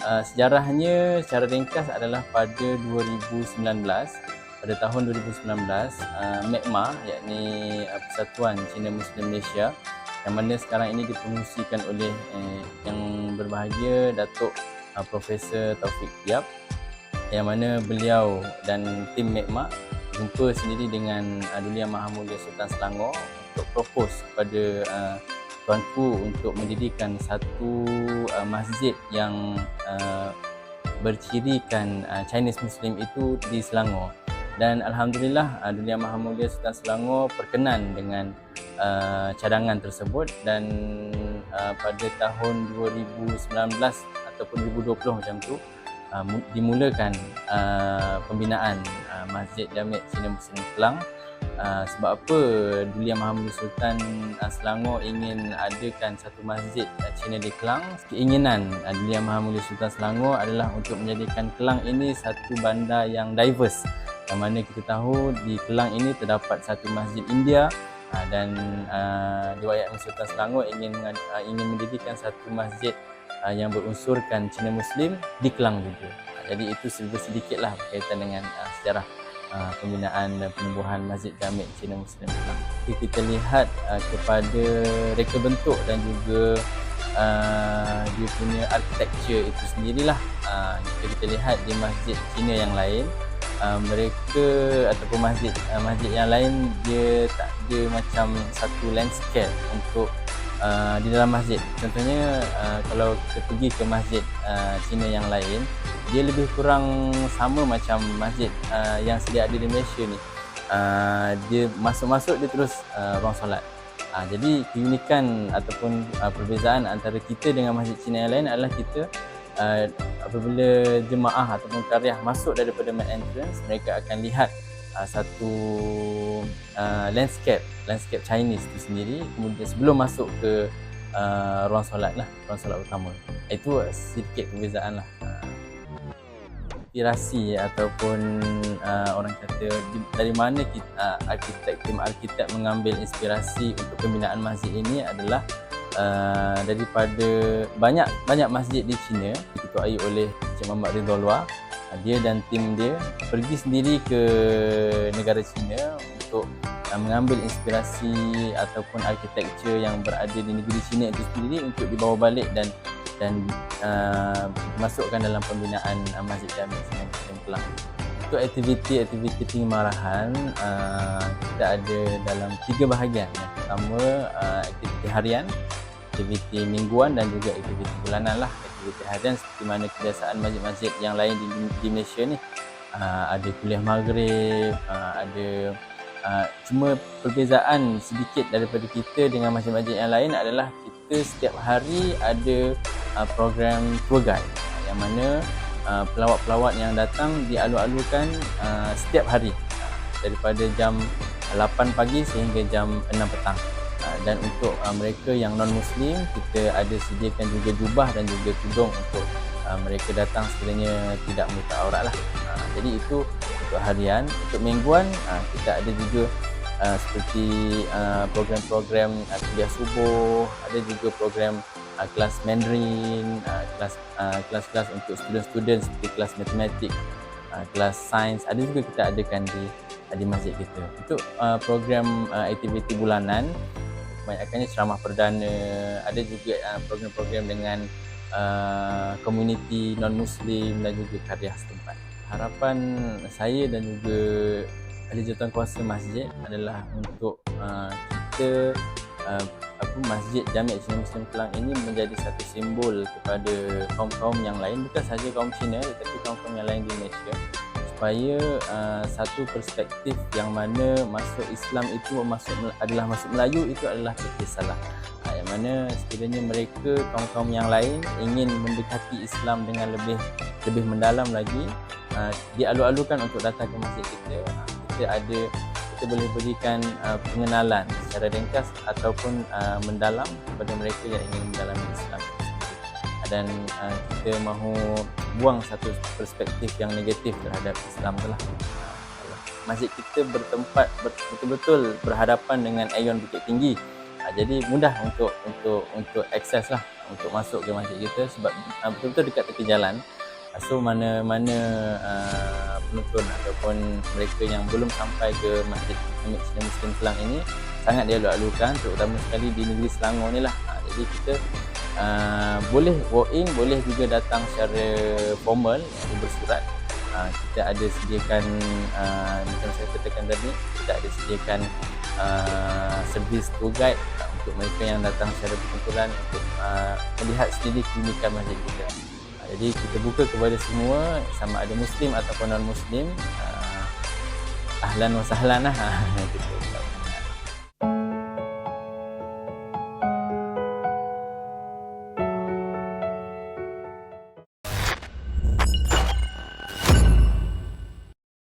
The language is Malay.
Uh, sejarahnya secara ringkas adalah pada 2019 pada tahun 2019 uh, MECMA yakni uh, Persatuan Cina Muslim Malaysia yang mana sekarang ini dipromosikan oleh uh, yang berbahagia Datuk uh, Profesor Taufik Tiap yang mana beliau dan tim MECMA jumpa sendiri dengan uh, Duli Yang Maha Mulia Sultan Selangor untuk propose kepada uh, tuanku untuk mendirikan satu uh, masjid yang uh, bercirikan uh, Chinese Muslim itu di Selangor. Dan alhamdulillah uh, Dunia Maha Mulia Sultan Selangor berkenan dengan uh, cadangan tersebut dan uh, pada tahun 2019 ataupun 2020 macam tu uh, dimulakan uh, pembinaan uh, Masjid Jami' Cina Muslim Kelang Uh, sebab apa? Duli Yang Maha Mulia Sultan uh, Selangor ingin adakan satu masjid uh, Cina di Kelang. Keinginan uh, Duli Yang Maha Mulia Sultan Selangor adalah untuk menjadikan Kelang ini satu bandar yang diverse. Yang mana kita tahu di Kelang ini terdapat satu masjid India uh, dan uh, Diwayat Sultan Selangor ingin uh, ingin mendirikan satu masjid uh, yang berunsurkan Cina Muslim di Kelang juga. Jadi itu sedikit-sedikitlah berkaitan dengan uh, sejarah uh, pembinaan dan penubuhan Masjid Jami' Cina Muslim. Jadi kita lihat uh, kepada reka bentuk dan juga uh, dia punya architecture itu sendirilah. Uh, jika kita lihat di masjid Cina yang lain, uh, mereka ataupun masjid uh, masjid yang lain dia tak ada macam satu landscape untuk uh, di dalam masjid. Contohnya uh, kalau kita pergi ke masjid uh, Cina yang lain, dia lebih kurang sama macam masjid uh, yang sedia ada di Malaysia ni. Uh, dia masuk-masuk dia terus uh, ruang solat. Uh, jadi keunikan ataupun uh, perbezaan antara kita dengan masjid Cina yang lain adalah kita uh, apabila jemaah ataupun karyah masuk daripada main entrance mereka akan lihat uh, satu uh, landscape landscape Chinese itu sendiri kemudian sebelum masuk ke uh, ruang solat lah ruang solat utama itu sedikit perbezaan lah inspirasi ataupun uh, orang kata dari mana kita uh, arkitek tim arkitek mengambil inspirasi untuk pembinaan masjid ini adalah uh, daripada banyak banyak masjid di China diketuai oleh Cik Muhammad Ridha Lua uh, dia dan tim dia pergi sendiri ke negara China untuk uh, mengambil inspirasi ataupun arkitektur yang berada di negeri China itu sendiri untuk dibawa balik dan dan uh, masukkan dalam pembinaan uh, Masjid Sunan Muslim Kelang. Untuk aktiviti-aktiviti pengimarahan uh, kita ada dalam tiga bahagian. Yang pertama uh, aktiviti harian, aktiviti mingguan dan juga aktiviti bulanan lah. Aktiviti harian seperti mana kebiasaan masjid-masjid yang lain di, di Malaysia ni uh, ada kuliah maghrib, uh, ada uh, cuma perbezaan sedikit daripada kita dengan masjid-masjid yang lain adalah kita setiap hari ada uh, program tour guide. Yang mana uh, pelawat-pelawat yang datang dialu-alukan uh, setiap hari. Uh, daripada jam 8 pagi sehingga jam 6 petang. Uh, dan untuk uh, mereka yang non-muslim kita ada sediakan juga jubah dan juga tudung untuk uh, mereka datang sekiranya tidak menutup aurat lah. Uh, jadi itu untuk harian untuk mingguan uh, kita ada juga Uh, seperti uh, program-program uh, kuliah subuh, ada juga program uh, kelas Mandarin, uh, kelas uh, kelas-kelas untuk student-student seperti kelas matematik, uh, kelas sains, ada juga kita adakan di uh, di masjid kita. Untuk uh, program uh, aktiviti bulanan, kebanyakannya ceramah perdana, ada juga uh, program-program dengan uh, komuniti non-muslim dan juga karya setempat. Harapan saya dan juga ahli jawatan kuasa masjid adalah untuk uh, kita uh, apa masjid Jami' Cina Muslim Kelang ini menjadi satu simbol kepada kaum-kaum yang lain. Bukan sahaja kaum Cina tetapi kaum-kaum yang lain di Malaysia. Supaya uh, satu perspektif yang mana masuk Islam itu masuk adalah masuk Melayu itu adalah salah. yang mana sekiranya mereka kaum-kaum yang lain ingin mendekati Islam dengan lebih lebih mendalam lagi uh, dialu-alukan untuk datang ke masjid kita. Uh, kita ada kita boleh berikan uh, pengenalan secara ringkas ataupun uh, mendalam kepada mereka yang ingin mendalami Islam. Dan uh, kita mahu buang satu perspektif yang negatif terhadap Islam tu lah. Masjid kita bertempat betul-betul berhadapan dengan Aeon Bukit Tinggi jadi mudah untuk untuk untuk akses lah untuk masuk ke masjid kita sebab uh, betul-betul dekat tepi jalan. Uh, so mana mana uh, penonton ataupun mereka yang belum sampai ke masjid Masjid Muslim Kelang ini sangat dia alu-alukan terutama sekali di negeri Selangor ni lah. Uh, jadi kita uh, boleh walk in, boleh juga datang secara formal iaitu bersurat. Uh, kita ada sediakan uh, macam saya katakan tadi, kita ada sediakan uh, servis tour guide untuk mereka yang datang secara berkumpulan untuk uh, melihat sendiri keunikan masjid kita. Uh, jadi kita buka kepada semua sama ada muslim ataupun non muslim uh, ahlan wa sahlan lah.